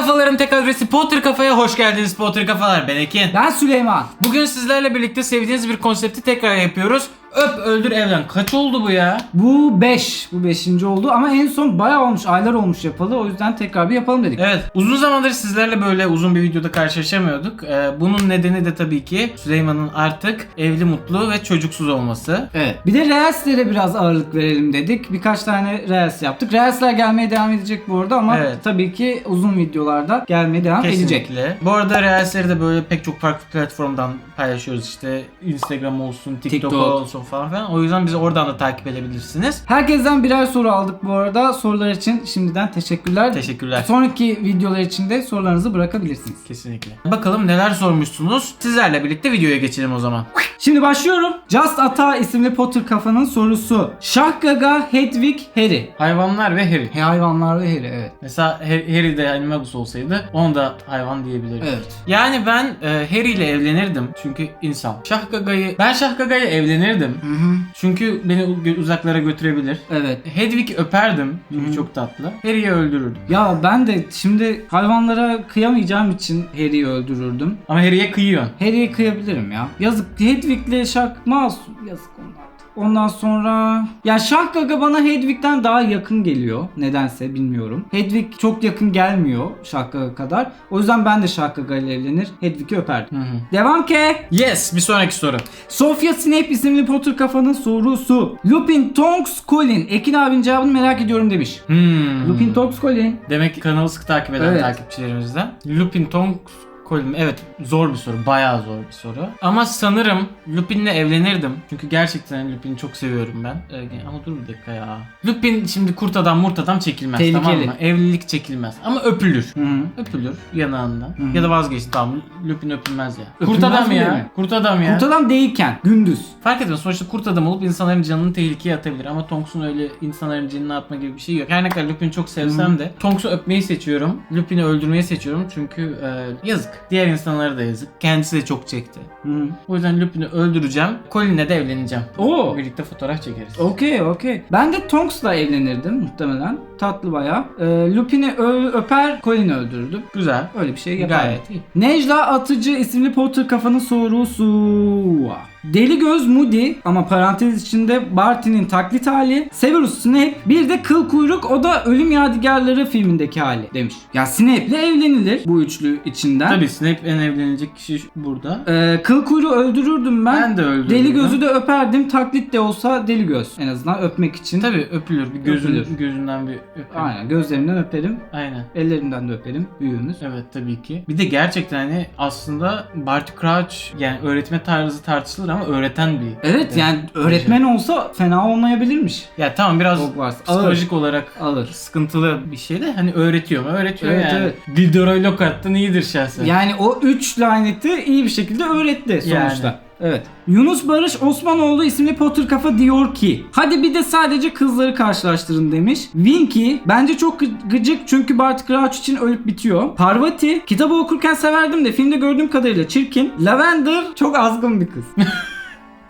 kafaların tek adresi Potter Kafa'ya hoş geldiniz Potter Kafalar. Ben Ekin. Ben Süleyman. Bugün sizlerle birlikte sevdiğiniz bir konsepti tekrar yapıyoruz. Öp, öldür, evlen. Kaç oldu bu ya? Bu 5. Bu 5. oldu ama en son bayağı olmuş. Aylar olmuş yapalı. O yüzden tekrar bir yapalım dedik. Evet, uzun zamandır sizlerle böyle uzun bir videoda karşılaşamıyorduk. Ee, bunun nedeni de tabii ki Süleyman'ın artık evli, mutlu ve çocuksuz olması. Evet. Bir de Reels'lere biraz ağırlık verelim dedik. Birkaç tane Reels yaptık. Reels'ler gelmeye devam edecek bu arada ama Evet. tabii ki uzun videolarda gelmeye devam edecek. Kesinlikle. Bu arada Reels'leri de böyle pek çok farklı platformdan paylaşıyoruz. İşte Instagram olsun, TikTok, TikTok. olsun falan filan. O yüzden bizi oradan da takip edebilirsiniz. Herkesten birer soru aldık bu arada. Sorular için şimdiden teşekkürler. Teşekkürler. Sonraki videolar için de sorularınızı bırakabilirsiniz. Kesinlikle. Bakalım neler sormuşsunuz. Sizlerle birlikte videoya geçelim o zaman. Şimdi başlıyorum. Just Ata isimli Potter kafanın sorusu. Şah Gaga, Hedwig, Harry. Hayvanlar ve Harry. He hayvanlar ve Harry evet. Mesela Har- Harry de Animagus olsaydı onu da hayvan diyebiliriz. Evet. Yani ben e, Harry ile evlenirdim çünkü insan. Şah Gaga'yı ben Şah Gaga'yla evlenirdim. Hı hı. Çünkü beni uzaklara götürebilir. Evet. Hedwig'i öperdim çünkü Hı hı. çok tatlı. Harry'i öldürürdüm. Ya ben de şimdi hayvanlara kıyamayacağım için Harry'i öldürürdüm. Ama Harry'e kıyıyorsun. Harry'e kıyabilirim ya. Yazık Hedwig'le Şak masum. Yazık onlar. Ondan sonra ya Şah Gaga bana Hedwig'den daha yakın geliyor. Nedense bilmiyorum. Hedwig çok yakın gelmiyor Şah Gaga kadar. O yüzden ben de Şah Gaga ile evlenir. Hedwig'i öperdim. Hı hı. Devam ke. Yes bir sonraki soru. Sofia Snape isimli Potter kafanın sorusu. Lupin Tonks Colin. Ekin abinin cevabını merak ediyorum demiş. Hmm. Lupin Tonks Colin. Demek ki kanalı sık takip eden Evet. takipçilerimizden. Lupin Tonks Colin. Evet zor bir soru. Bayağı zor bir soru. Ama sanırım Lupin'le evlenirdim. Çünkü gerçekten Lupin'i çok seviyorum ben. Ee, ama dur bir dakika ya. Lupin şimdi kurt adam murt adam çekilmez Tehlikeli. tamam mı? Evlilik çekilmez. Ama öpülür. Hı hı. Öpülür yanağından. Hı. Ya da vazgeçti tamam. Lupin öpülmez ya. kurt Öpülmez adam mi ya. mi? Kurt adam ya. Kurt adam değilken gündüz. Fark etmez. Sonuçta kurt adam olup insanların canını tehlikeye atabilir. Ama Tonks'un öyle insanların canını atma gibi bir şey yok. Her ne kadar Lupin'i çok sevsem de Tonks'u öpmeyi seçiyorum. Lupin'i öldürmeyi seçiyorum. Çünkü e, yazık. Diğer insanlara da yazık. Kendisi de çok çekti. Hı. O yüzden Lupin'i öldüreceğim. Colin'le de evleneceğim. Oo. Birlikte fotoğraf çekeriz. Okey okey. Ben de Tonks'la evlenirdim muhtemelen. Tatlı baya. Ee, Lupin'i öper, Colin'i öldürürdüm. Güzel. Öyle bir şey yapardım. Gayet iyi. Necla Atıcı isimli Potter kafanın sorusu. Deli Göz Moody ama parantez içinde Barty'nin taklit hali. Severus Snape bir de Kıl Kuyruk o da Ölüm Yadigarları filmindeki hali demiş. Ya Snape'le evlenilir bu üçlü içinden. Tabii Snape en evlenecek kişi burada. Ee, Kıl Kuyruğu öldürürdüm ben. Ben de öldürdüm. Deli Gözü de öperdim. Taklit de olsa Deli Göz en azından öpmek için. Tabii öpülür. Bir gözün, Öpülür. gözünden bir öpülür. Aynen gözlerinden öperim. Aynen. Ellerinden de öperim büyüğümüz. Evet tabii ki. Bir de gerçekten hani aslında Barty Crouch yani öğretme tarzı tartışılır ama öğreten bir. Evet yani öğretmen olsa fena olmayabilirmiş. Ya tamam biraz Hogwarts. psikolojik olarak Alır. sıkıntılı bir şey de hani öğretiyor mu? Öğretiyor Evet, yani. evet. Diderot Lockhart'tan iyidir şahsen. Yani o üç laneti iyi bir şekilde öğretti sonuçta. Yani. Evet. Yunus Barış Osmanoğlu isimli Potter kafa diyor ki Hadi bir de sadece kızları karşılaştırın demiş. Winky bence çok gı- gıcık çünkü Barty Crouch için ölüp bitiyor. Parvati kitabı okurken severdim de filmde gördüğüm kadarıyla çirkin. Lavender çok azgın bir kız.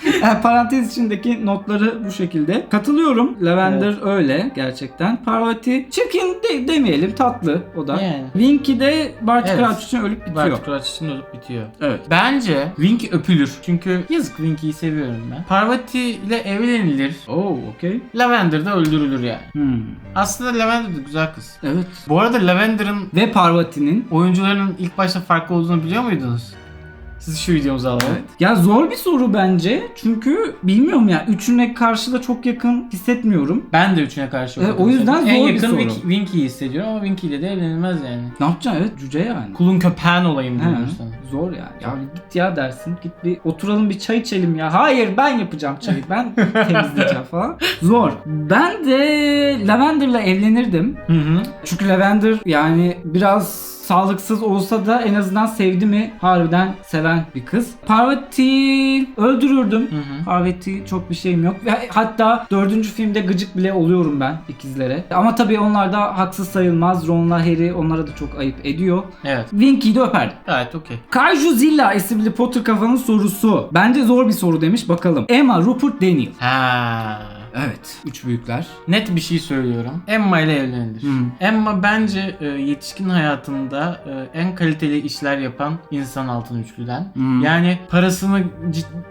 Yani parantez içindeki notları bu şekilde. Katılıyorum. Lavender öyle gerçekten. Parvati çirkin de- demeyelim tatlı o da. Yani. Winky de Barty Evet. Crouch için ölüp bitiyor. Barty Crouch için olup bitiyor. Evet. Bence Winky öpülür. Çünkü yazık Winky'yi seviyorum ben. Parvati ile evlenilir. Oo, okey. Lavender da öldürülür yani. Hmm. Aslında Lavender de güzel kız. Evet. Bu arada Lavender'ın Ve Parvati'nin oyuncularının ilk başta farklı olduğunu biliyor muydunuz? Siz şu videomuzu alalım. Ya zor bir soru bence. Çünkü bilmiyorum ya. Üçüne karşı da çok yakın hissetmiyorum. Ben de üçüne karşı Evet, o yüzden hissediyorum. zor En bir yakın soru. Wink- Winky'yi hissediyorum ama Winky ile de evlenilmez yani. Ne yapacaksın? Evet cüce yani. Kulun köpeğin olayım He, diyorum sana. zor ya. Ya git ya dersin. Git bir oturalım bir çay içelim ya. Hayır ben yapacağım çayı. Ben temizleyeceğim falan. Zor. Ben de Lavender'la evlenirdim. Hı hı. Çünkü Lavender yani biraz sağlıksız olsa da en azından sevdi mi harbiden seven bir kız. Parvati öldürürdüm. Hı hı. Parvati çok bir şeyim yok. Ve hatta dördüncü filmde gıcık bile oluyorum ben ikizlere. Ama tabii onlar da haksız sayılmaz. Ron'la Harry onlara da çok ayıp ediyor. Evet. Winky'yi de öperdim. Gayet okey. Kaiju Zilla isimli Potter kafanın sorusu. Bence zor bir soru demiş bakalım. Emma Rupert Daniel. Ha. Evet. Üç büyükler. Net bir şey söylüyorum. Emma ile evlenilir. Hmm. Emma bence e, yetişkin hayatında e, en kaliteli işler yapan insan altın üçlüden. Hmm. Yani parasını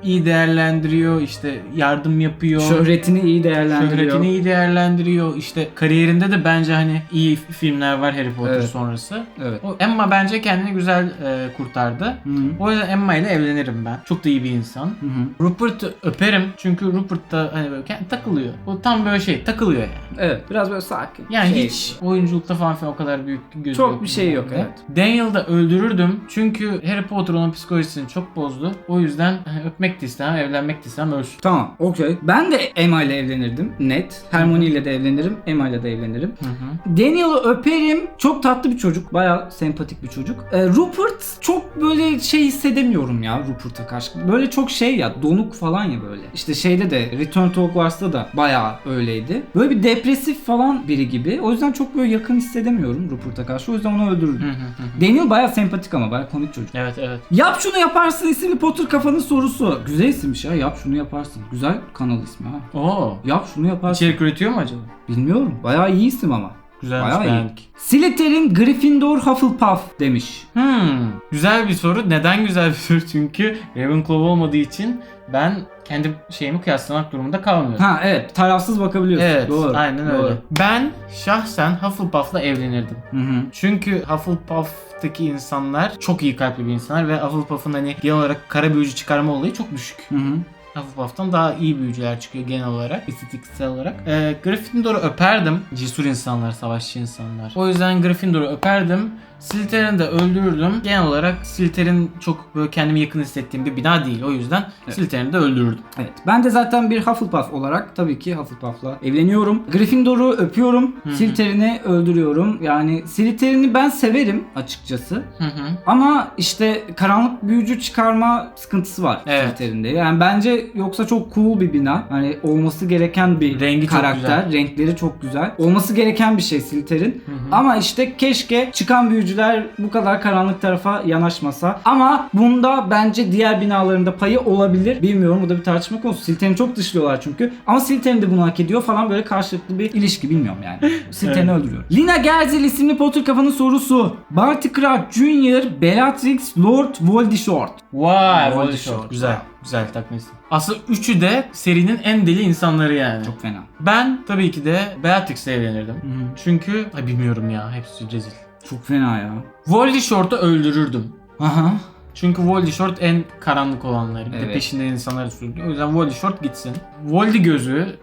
iyi değerlendiriyor, işte yardım yapıyor. Şöhretini iyi değerlendiriyor. Şöhretini iyi değerlendiriyor. İşte kariyerinde de bence hani iyi filmler var Harry Potter Evet. sonrası. Evet. O Emma bence kendini güzel e, kurtardı. Hı. O yüzden Emma ile evlenirim ben. Çok da iyi bir insan. Hı. Rupert'ı öperim çünkü Rupert da hani böyle kendi takılıyor. O tam böyle şey takılıyor yani. Evet. Biraz böyle sakin. Yani Şey. hiç oyunculukta falan filan o kadar büyük gözü Çok bir şey yok, bende. evet. Daniel'ı da öldürürdüm çünkü Harry Potter onun psikolojisini çok bozdu. O yüzden hani öpmek de istemem, evlenmek de istemem ölsün. Tamam, okey. Ben de Emma ile evlenirdim. Net. Hermione ile de evlenirim. Emma ile de evlenirim. Hı hı. Daniel'ı öperim. Çok tatlı bir çocuk. Bayağı sempatik bir çocuk. Ee, Rupert çok böyle şey hissedemiyorum ya Rupert'a karşı. Böyle çok şey ya donuk falan ya böyle. İşte şeyde de Return to Hogwarts'ta da bayağı öyleydi. Böyle bir depresif falan biri gibi. O yüzden çok böyle yakın hissedemiyorum Rupert'a karşı. O yüzden onu öldürürdüm. Daniel bayağı sempatik ama bayağı komik çocuk. Evet evet. Yap şunu yaparsın isimli Potter kafanın sorusu. Güzel isimmiş ya. Yap şunu yaparsın. Güzel kanal ismi ha. Oo. Yap şunu yaparsın. İçerik üretiyor mu acaba? Bilmiyorum. Bayağı iyi isim ama. Güzelmiş Bayağı iyi. Slytherin, Gryffindor, Hufflepuff demiş. Hmm. Güzel bir soru. Neden güzel bir soru? Çünkü Ravenclaw olmadığı için ben kendi şeyimi kıyaslamak durumunda kalmıyorum. Ha evet tarafsız bakabiliyorsun. Evet, Doğru. aynen Doğru. öyle. Ben şahsen Hufflepuff'la evlenirdim. Hı hı. Çünkü Hufflepuff'taki insanlar çok iyi kalpli bir insanlar ve Hufflepuff'un hani genel olarak kara büyücü çıkarma olayı çok düşük. Hı hı. Hufflepuff'tan daha iyi büyücüler çıkıyor genel olarak, estetiksel olarak. Ee, Gryffindor'u öperdim. Cesur insanlar, savaşçı insanlar. O yüzden Gryffindor'u öperdim. Slytherin'i de öldürürdüm. Genel olarak Slytherin çok böyle kendimi yakın hissettiğim bir bina değil. O yüzden Evet. Slytherin'i de öldürürdüm. Evet. Ben de zaten bir Hufflepuff olarak tabii ki Hufflepuff'la evleniyorum. Gryffindor'u öpüyorum. Hı hı. Slytherin'i öldürüyorum. Yani Slytherin'i ben severim açıkçası. Hı hı. Ama işte karanlık büyücü çıkarma sıkıntısı var Evet. Slytherin'de. Yani bence yoksa çok cool bir bina. Hani olması gereken bir Rengi çok karakter. güzel. Renkleri çok güzel. Olması gereken bir şey Slytherin. Ama işte keşke çıkan büyücüler bu kadar karanlık tarafa yanaşmasa. Ama bunda bence diğer binalarında payı olabilir. Bilmiyorum bu da bir tartışma konusu. Slytherin'i çok dışlıyorlar çünkü. Ama Slytherin de bunu hak ediyor falan böyle karşılıklı bir ilişki bilmiyorum yani. Slytherin'i Evet. öldürüyor. Lina Gerzel isimli Potter kafanın sorusu. Barty Crouch Jr. Bellatrix Lord Voldemort. Vay, Voldemort. Voldemort. Güzel. Güzel takma isim. Aslında üçü de serinin en deli insanları yani. Çok fena. Ben tabii ki de Beatrix'le evlenirdim. Hı hı. Çünkü ay bilmiyorum ya hepsi rezil. Çok fena ya. Voldemort'u öldürürdüm. Aha. Çünkü Voldemort en karanlık olanları. Evet. peşinden insanları sürüklüyor. O yüzden Voldemort gitsin. Voldy gözü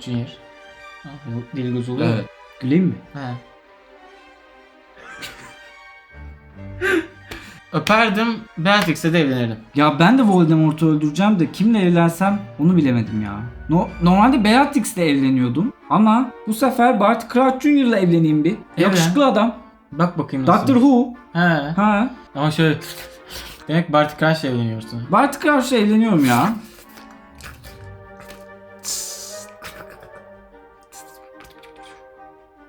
Jr. Ha, bu Deli göz oluyor. Evet. Güleyim mi? He. Öperdim, Beatrix'le de evlenirdim. Ya ben de Voldemort'u öldüreceğim de kimle evlensem onu bilemedim ya. No, normalde Bellatrix'le evleniyordum ama bu sefer Barty Crouch Jr.'la evleneyim bir. Yakışıklı adam. Bak bakayım nasıl. Doctor Who. He. Ha. Ama şöyle Demek Barty Crouch'la evleniyorsun. Barty Crouch'la evleniyorum ya.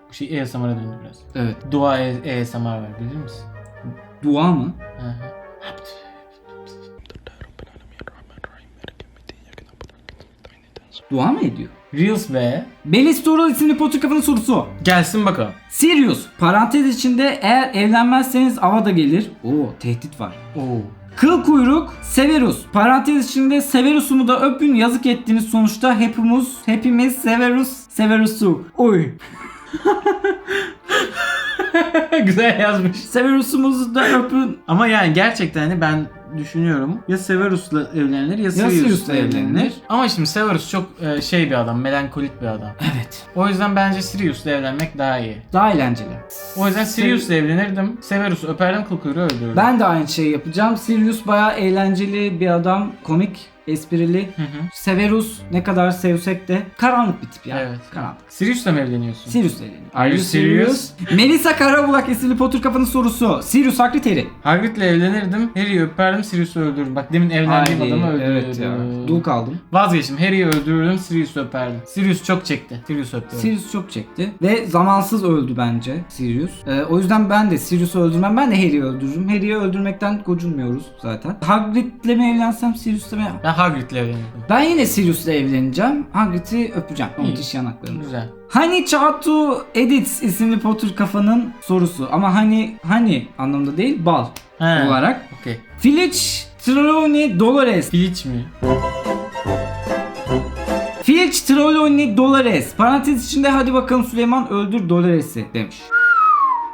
Bu şey ASMR'a döndü biraz. Evet. Dua ASMR var bilir misin? Dua mı? Dua mı ediyor? Reels be. Belis Doral isimli Potter kafanın sorusu. Gelsin bakalım. Sirius. Parantez içinde eğer evlenmezseniz Ava da gelir. Oo tehdit var. Oo. Kıl kuyruk Severus. Parantez içinde Severus'umu da öpün yazık ettiniz sonuçta hepimiz hepimiz Severus Severus'u. Oy. Güzel yazmış. Severus'umuzu da öpün. Ama yani gerçekten hani ben düşünüyorum. Ya Severus'la evlenilir ya Sirius'la Sirius'la evlenilir. evlenilir. Ama şimdi Severus çok e, şey bir adam, melankolik bir adam. Evet. O yüzden bence Sirius'la evlenmek daha iyi. Daha eğlenceli. O yüzden Sirius'la evlenirdim. Severus'u öperdim, kıl kuyruğu öldürürdüm. Ben de aynı şeyi yapacağım. Sirius bayağı eğlenceli bir adam. Komik, esprili. Hı hı. Severus ne kadar sevsek de karanlık bir tip ya. Evet. Karanlık. Sirius'la mı evleniyorsun? Sirius'la evleniyor. Are you serious? Melisa Karabulak isimli Potter kafanın sorusu. Sirius Hakriteri. Hagrid'le evlenirdim. Harry'i öperdim, Sirius'u öldürürdüm. Bak demin evlendiğim Haydi, adamı öldürürdüm. Evet ya. Dul kaldım. Vazgeçtim. Harry'i öldürürdüm, Sirius'u öperdim. Sirius çok çekti. Sirius öptü. Sirius çok çekti ve zamansız öldü bence Sirius. Ee, o yüzden ben de Sirius'u öldürmem. Ben de Harry'i öldürürüm. Harry'i öldürmekten gocunmuyoruz zaten. Hagrid'le mi evlensem Sirius'la mi? ben Hagrid'le evlenirdim. Ben yine Sirius'la evleneceğim. Hagrid'i öpeceğim. İyi. müthiş yanaklarını. Güzel. Hani Çağatu Edits isimli Potter kafanın sorusu. Ama hani hani anlamda değil bal He. olarak. Okey. Filch Trelawney Dolores. Filiç mi? Filch Trelawney Dolores. Parantez içinde hadi bakalım Süleyman öldür Dolores'i demiş.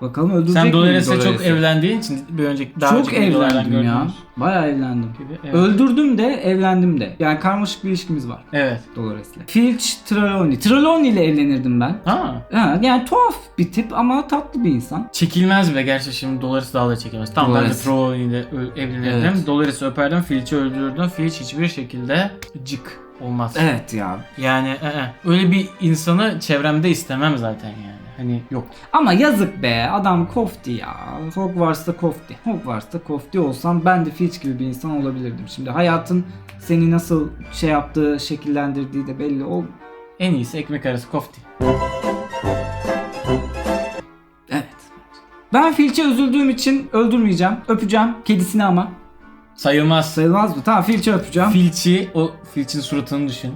Bakalım öldürecek Sen Dolores'le çok evlendiğin için bir önceki daha Çok önceki videolardan evlendim ya. gördünüz Bayağı evlendim. Gibi. Evet. Öldürdüm de evlendim de. Yani karmaşık bir ilişkimiz var Evet. Dolores'le. Filch Trelawney. Trelawney ile evlenirdim ben. Ha. Ha, yani tuhaf bir tip ama tatlı bir insan. Çekilmez be gerçi şimdi Dolores daha da çekilmez. Tamam ben de Dolores. İle ö- evlenirdim. Evet. Dolores'i öperdim, Filch'i öldürürdüm. Filch hiçbir şekilde cık olmaz. Evet ya. Yani e, e. öyle bir insanı çevremde istemem zaten yani. Hani yok. Ama yazık be adam kofti ya. Hogwarts'ta kofti. Hogwarts'ta kofti olsam ben de Filch gibi bir insan olabilirdim. Şimdi hayatın seni nasıl şey yaptığı, şekillendirdiği de belli ol. En iyisi ekmek arası kofti. Evet. Ben Filch'e üzüldüğüm için öldürmeyeceğim. Öpeceğim kedisini ama. Sayılmaz. Sayılmaz mı? Tamam Filch'e öpeceğim. Filch'i, o Filch'in suratını düşün.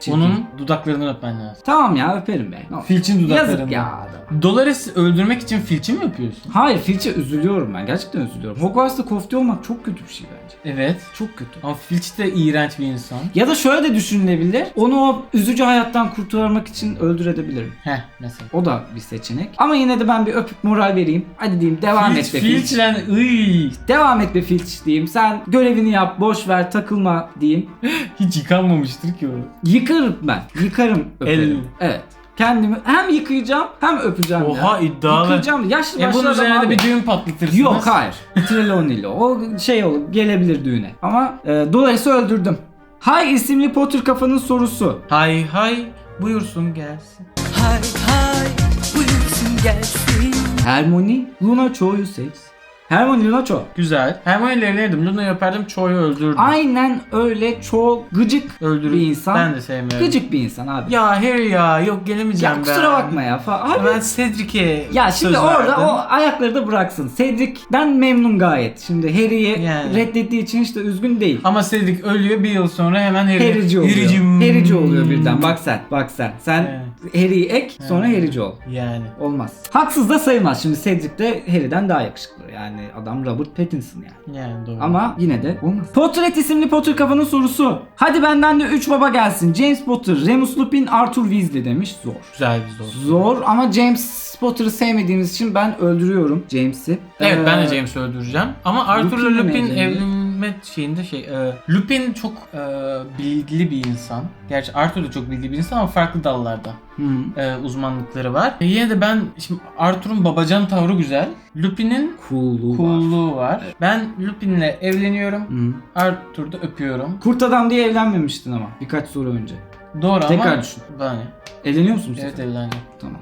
Çirkin. Onun dudaklarını öpmen lazım. Tamam ya öperim be. Ne olur. Filch'in dudaklarını. Yazık ya adam. Dolores öldürmek için Filch'i mi öpüyorsun? Hayır Filch'e üzülüyorum ben. Gerçekten üzülüyorum. Hogwarts'ta kofti olmak çok kötü bir şey bence. Evet. Çok kötü. Ama Filch de iğrenç bir insan. Ya da şöyle de düşünülebilir. Onu o üzücü hayattan kurtarmak için öldürebilirim. Heh mesela. O da bir seçenek. Ama yine de ben bir öpüp moral vereyim. Hadi diyeyim devam Filch, et be Filch. Filch lan ıy. Devam et be Filch diyeyim. Sen görevini yap, boş ver, takılma diyeyim. Hiç yıkanmamıştır ki o. Yıkarım ben. Yıkarım öperim. Evet. Kendimi hem yıkayacağım hem öpeceğim Oha ya. iddialı. Yıkayacağım. Yaşlı E başlı bunun adam üzerine de abi. bir düğün patlatırsınız. Yok hayır. Trelawney'li. O şey olur gelebilir düğüne. Ama e, dolayısıyla öldürdüm. Hay isimli Potter kafanın sorusu. Hay hay buyursun gelsin. Hay hay buyursun gelsin Hermione Luna Cho'yu seç. Hermione Luna Cho. Güzel. Hermione'yle evlenirdim. Luna'yı öperdim. Cho'yu öldürdüm. Aynen öyle çok gıcık Öldürür. bir insan. Ben de sevmiyorum. Gıcık bir insan abi. Ya Harry ya yok gelemeyeceğim Ya ben. kusura bakma ya falan. Abi, Ben Cedric'e ya şimdi söz orada verdim. o ayakları da bıraksın. Cedric'den memnun gayet. Şimdi Harry'i Yani. reddettiği için işte üzgün değil. Ama Cedric ölüyor bir yıl sonra hemen Harry. Harry'ci oluyor. Harry'ci oluyor birden. Bak sen. Bak sen. Sen Harry'i ek sonra Evet. Harry'ci ol. Yani. Olmaz. Haksız da sayılmaz. Şimdi Cedric de Harry'den daha yakışıklı. Yani adam Robert Pattinson yani. Yani doğru. Ama yine de olmaz. Potret isimli Potter kafanın sorusu. Hadi benden de 3 baba gelsin. James Potter, Remus Lupin, Arthur Weasley demiş. Zor. güzel bir zor. Zor ama James Potter'ı sevmediğimiz için ben öldürüyorum James'i. Evet ben de Ee, James'i öldüreceğim. Ama Arthur'la Lupin'le mi Lupin evleniyor? Evlenme şeyinde şey e, Lupin çok e, bilgili bir insan. Gerçi Arthur da çok bilgili bir insan ama farklı dallarda Hı. e, uzmanlıkları var. E, yine de ben şimdi Arthur'un babacan tavrı güzel. Lupin'in Cool'luğu var. cool'luğu var. Ben Lupin'le evleniyorum. Hı. Arthur'da öpüyorum. Kurt adam diye evlenmemiştin ama birkaç soru önce. Doğru Tekrar ama düşün. bana ne? Evleniyor musun Evet evleneceğim. Tamam.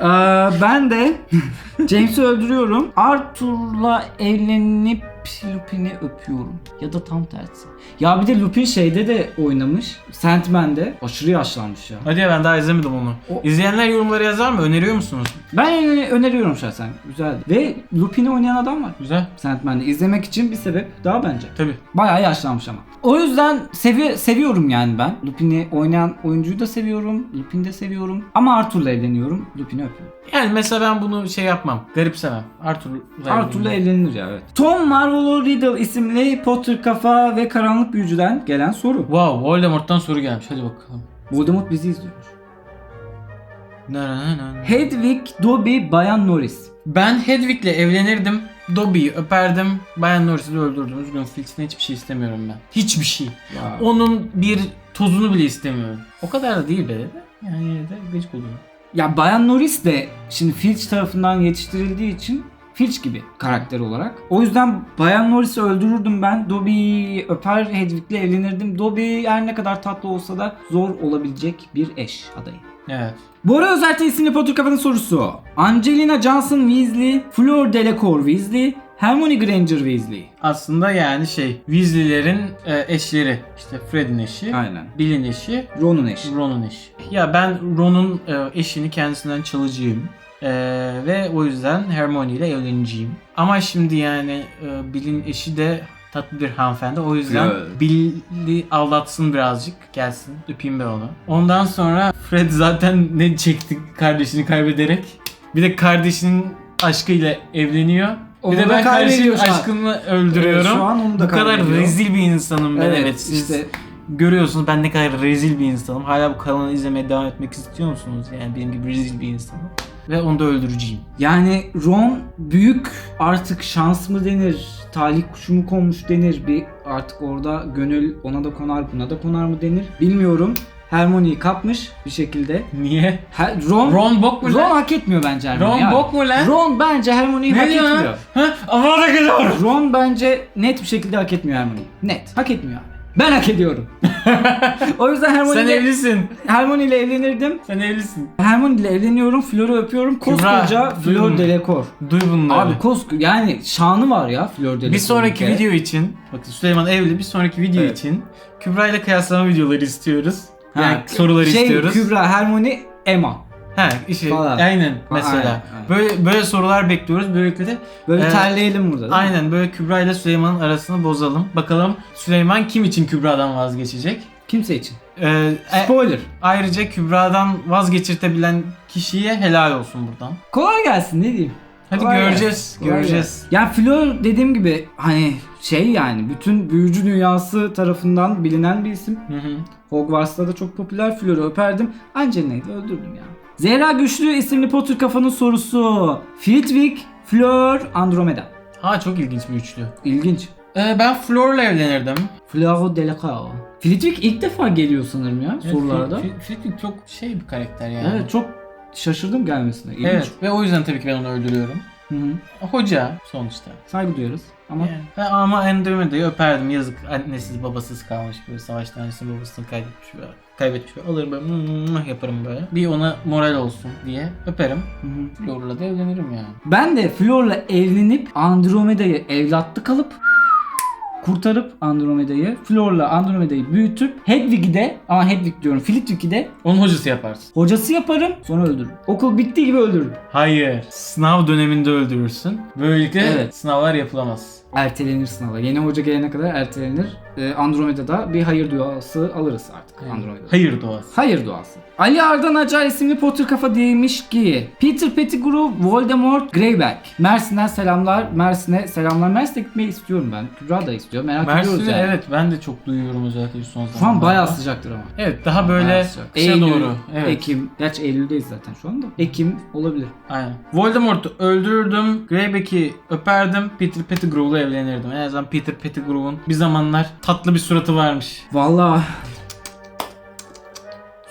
Ee, ben de James'i öldürüyorum. Arthur'la evlenip Lupin'i öpüyorum. Ya da tam tersi. Ya bir de Lupin şeyde de oynamış. Sandman'de. Aşırı yaşlanmış ya. Hadi ya ben daha izlemedim onu. O- İzleyenler yorumlara yazar mı? Öneriyor musunuz? Ben öne- öneriyorum şahsen. Güzeldi. Ve Lupin'i oynayan adam var. Güzel. Sandman'de. izlemek için bir sebep daha bence. Tabii. Bayağı yaşlanmış ama. O yüzden sevi seviyorum yani ben. Lupin'i oynayan oyuncuyu da seviyorum. Lupin'i de seviyorum. Ama Arthur'la evleniyorum. Lupin'i öpüyorum. Yani mesela ben bunu şey yapmam. Garipsemem. Arthur'la Arthur'la evlenilir ya evet. Tom Marvolo Riddle isimli Potter kafa ve karanlık büyücüden gelen soru. Wow, Voldemort'tan soru gelmiş. Hadi bakalım. Voldemort bizi izliyormuş. Na, na, na, na. Hedwig Dobby Bayan Norris. Ben Hedwig'le evlenirdim. Dobby'yi öperdim. Bayan Norris'i de öldürdüm. Üzgünüm Fix'ten hiçbir şey istemiyorum ben. Hiçbir şey. Ya. Onun bir tozunu bile istemiyorum. O kadar da değil be. Yani yine de gıcık oluyorum. Ya Bayan Norris de şimdi Filch tarafından yetiştirildiği için Filch gibi karakter olarak. O yüzden Bayan Norris'i öldürürdüm ben. Dobby'yi öper Hedwig'le evlenirdim. Dobby her ne kadar tatlı olsa da zor olabilecek bir eş adayı. Evet. Bora Özer'te isimli Potter kafanın sorusu. Angelina Johnson Weasley, Fleur Delacour Weasley, Hermione Granger Weasley. Aslında yani şey Weasley'lerin e, eşleri. İşte Fred'in eşi. Aynen. Bill'in eşi. Ron'un eşi. Ron'un eşi. Ya ben Ron'un e, eşini kendisinden çalacağım. E, ve o yüzden Hermione ile evleneceğim. Ama şimdi yani e, Bill'in eşi de tatlı bir hanımefendi. O yüzden Evet. Bill'i aldatsın birazcık. Gelsin. Öpeyim ben onu. Ondan sonra Fred zaten ne çekti kardeşini kaybederek. Bir de kardeşinin aşkıyla evleniyor. Onu bir de ben kardeşimin aşkını öldürüyorum. Evet, şu an onu da Bu kadar rezil bir insanım ben. Evet, Evet, siz işte görüyorsunuz ben ne kadar rezil bir insanım. Hala bu kanalı izlemeye devam etmek istiyor musunuz? Yani benim gibi rezil bir insanım. Ve onu da öldüreceğim. Yani Ron büyük artık şans mı denir, talih kuşu mu konmuş denir bir artık orada gönül ona da konar buna da konar mı denir bilmiyorum. Hermione'yi kapmış bir şekilde. Niye? Her, Ron, Ron, Ron bok mu lan? hak etmiyor bence Hermione'yi. Ron abi. bok mu lan? Ron bence Hermione'yi hak diyor etmiyor. Ha? Ama da. Ron bence net bir şekilde hak etmiyor Hermione'yi. Net. Hak etmiyor. Ben hak ediyorum. o yüzden Hermione Sen ile, evlisin. Hermione ile evlenirdim. Sen evlisin. Hermione ile evleniyorum. Flor'u öpüyorum. Koskoca Flor? Delacour. Duy bunları. Abi kosk yani şanı var ya Flor Delacour'un. bir sonraki video için, bakın Süleyman evli bir sonraki video Evet. için Kübra ile kıyaslama videoları istiyoruz. Ha, Yani soruları şey, istiyoruz. Kübra, Hermione, Emma. Ha, işte Falan. aynen mesela. aynen, aynen. Böyle böyle sorular bekliyoruz. Böylelikle de Böyle Evet. terleyelim burada. aynen böyle Kübra ile Süleyman'ın arasını bozalım. Bakalım Süleyman kim için Kübra'dan vazgeçecek? Kimse için. Ee, e- Spoiler. ayrıca Kübra'dan vazgeçirtebilen kişiye helal olsun buradan. Kolay gelsin ne diyeyim. Hadi Kolay göreceğiz, gelsin, göreceğiz. gelsin. Yani Fleur dediğim gibi hani şey yani bütün büyücü dünyası tarafından bilinen bir isim. Hı hı. Hogwarts'ta da çok popüler Fleur'ü öperdim. Angelina'yı da öldürdüm ya. Zehra Güçlü isimli Potter kafanın sorusu. Flitwick, Fleur, Andromeda. Ha çok ilginç bir üçlü. İlginç. Ee, ben Flor'la evlenirdim. Fleur Delacour. Flitwick ilk defa geliyor sanırım ya sorularda. Fl- Fl- Flitwick çok şey bir karakter yani. Evet çok şaşırdım gelmesine. İlginç. Evet ve o yüzden tabii ki ben onu öldürüyorum. Hı hı. Hoca sonuçta. Saygı duyuyoruz. Ama Yani. Ha, ama Andromeda'yı öperdim. Yazık annesiz babasız kalmış böyle savaşta annesini babasını kaybetmiş böyle. Kaybetmiş böyle. Alırım böyle yaparım böyle. Bir ona moral olsun diye öperim. Hı hı. Flor'la da evlenirim yani. ben de Fleur'la evlenip Andromeda'yı evlatlık alıp kurtarıp Andromeda'yı, Fleur'la Andromeda'yı büyütüp Hedwig'i de ama Hedwig diyorum Flitwick'i de Onun hocası yaparsın. hocası yaparım sonra öldürürüm. Okul bittiği gibi öldürürüm. Hayır. Sınav döneminde öldürürsün. Böylelikle Evet. sınavlar yapılamaz. Ertelenir sınava. Yeni hoca gelene kadar ertelenir. Ee, Andromeda'da bir hayır duası alırız artık Andromeda'da. Hayır doğası. Hayır duası. Ali Ardan Acar isimli Potter kafa demiş ki Peter Pettigrew, Voldemort, Greyback. Mersin'den selamlar. Mersin'e selamlar. Mersin'e gitmeyi istiyorum ben. Kübra da istiyor. Merak ediyoruz Mersin'e yani. evet ben de çok duyuyorum özellikle son zamanlarda. Şu an bayağı sıcaktır ama. Evet daha böyle kışa Eylül, doğru. Evet. Ekim. Gerçi Eylül'deyiz zaten şu anda. Ekim olabilir. Aynen. Voldemort'u öldürürdüm. Greyback'i öperdim. Peter Pettigrew'la evlenirdim. En azından Peter Pettigrew'un bir zamanlar tatlı bir suratı varmış. Vallahi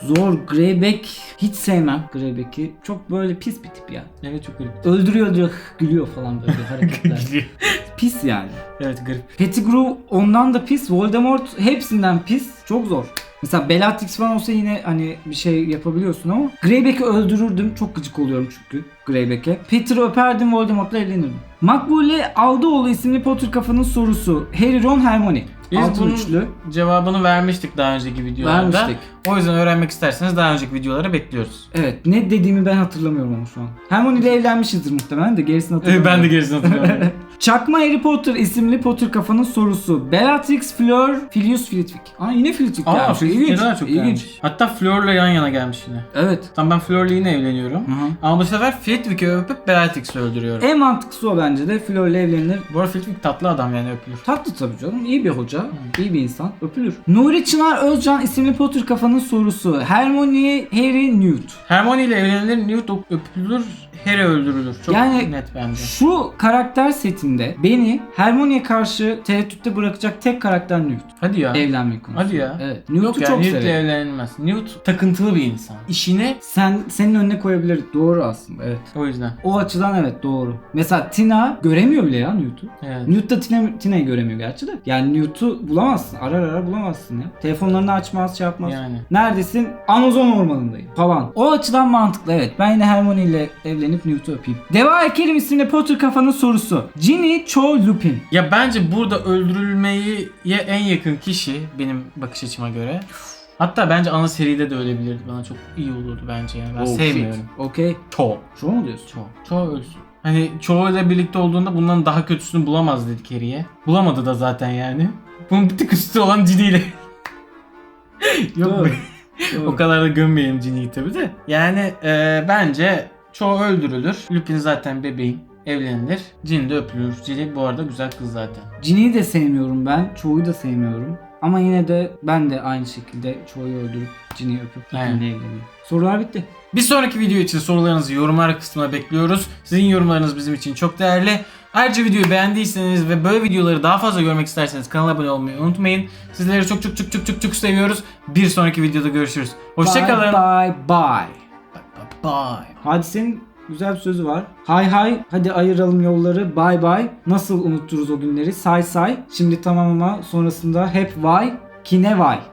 Zor. Greyback hiç sevmem Greyback'i. Çok böyle pis bir tip ya. Evet çok garip. Öldürüyor öldürüyor gülüyor falan böyle hareketler. pis yani. evet garip. Pettigrew ondan da pis. Voldemort hepsinden pis. Çok zor. Mesela Bellatrix falan olsa yine hani bir şey yapabiliyorsun ama Greyback'i öldürürdüm. Çok gıcık oluyorum çünkü Greyback'e. Peter'ı öperdim Voldemort'la evlenirdim. Makbule Aldıoğlu isimli Potter kafanın sorusu. Harry, Ron, Hermione. Biz Altın bunun üçlü. cevabını vermiştik daha önceki videolarda. Vermiştik. O yüzden öğrenmek isterseniz daha önceki videoları bekliyoruz. Evet ne dediğimi ben hatırlamıyorum ama şu an. Hermione ile evlenmişizdir muhtemelen de gerisini hatırlamıyorum. ben de gerisini hatırlamıyorum. Çakma Harry Potter isimli Potter kafanın sorusu. Bellatrix, Fleur, Filius Flitwick. Aa yine Flitwick Aa gelmiş. Flitwick İlginç. kadar çok İlginç. gelmiş. Hatta Fleur'la yan yana gelmiş yine. Evet. Tamam ben Fleur'la yine evleniyorum. Hı hı. Ama bu sefer Flitwick'i öpüp Bellatrix'i öldürüyorum. En mantıklısı o bence de Fleur ile evlenir. Bu arada Flitwick tatlı adam yani öpülür. Tatlı tabii canım. iyi bir hoca. iyi bir insan. Öpülür. Nuri Çınar Özcan isimli Potter kafanın sorusu. Hermione, Harry, Newt. Hermione ile evlenilir, Newt öpülür, Harry öldürülür. Çok Yani- net bence. Şu karakter setinde beni Hermione'ye karşı tereddütte bırakacak tek karakter Newt. Hadi ya. Evlenmek konusunda. Hadi ya. Evet. Newt'u çok Newt'le severim. evlenilmez. Newt takıntılı bir insan. İşini Sen senin önüne koyabilir. Doğru aslında. Evet. o yüzden. O açıdan evet doğru. Mesela Tina göremiyor bile ya Newt'u. Evet. Newt da Tina, Tina'yı göremiyor gerçi de. Yani Newt'u bulamazsın. Arar arar bulamazsın ya. Telefonlarını açmaz şey yapmaz. Yani. Neredesin? Amazon ormanındayım falan. O açıdan mantıklı evet. Ben yine Hermione ile evlenip Newt'u öpeyim. Deva Ekerim isimli Potter kafanın sorusu. Ginny, Cho, Lupin. Ya bence burada öldürülmeyi en yakın kişi benim bakış açıma göre. Hatta bence ana seride de ölebilirdi. Bana çok iyi olurdu bence yani. Ben Oh, sevmiyorum. shit. Okey. Cho. Cho mu diyorsun? Cho. Cho ölsün. Hani çoğuyla birlikte olduğunda bundan daha kötüsünü bulamaz dedik Harry'e. Bulamadı da zaten yani. Bunun bir tık üstü olan Ginny ile. Yok Doğru. o kadar da gömmeyelim Ginny'yi tabi de. Yani e, bence çoğu öldürülür. Lupin zaten bebeğin. Evlenilir. Ginny de öpülür. Ginny bu arada güzel kız zaten. Ginny'yi de sevmiyorum ben. Çoğuyu da sevmiyorum. Ama yine de ben de aynı şekilde çoğuyu öldürüp Ginny'yi öpüp Aynen. Lupin'le evleniyorum. Sorular bitti. Bir sonraki video için sorularınızı yorumlar kısmına bekliyoruz. Sizin yorumlarınız bizim için çok değerli. Ayrıca videoyu beğendiyseniz ve böyle videoları daha fazla görmek isterseniz kanala abone olmayı unutmayın. Sizleri çok çok çok çok çok çok seviyoruz. Bir sonraki videoda görüşürüz. Hoşçakalın. Bye bye. Bye. Hadisenin güzel bir sözü var. Hay hay hadi ayıralım yolları bye bye. Nasıl unutturuz o günleri? Say say. Şimdi tamam ama sonrasında hep vay ki ne vay.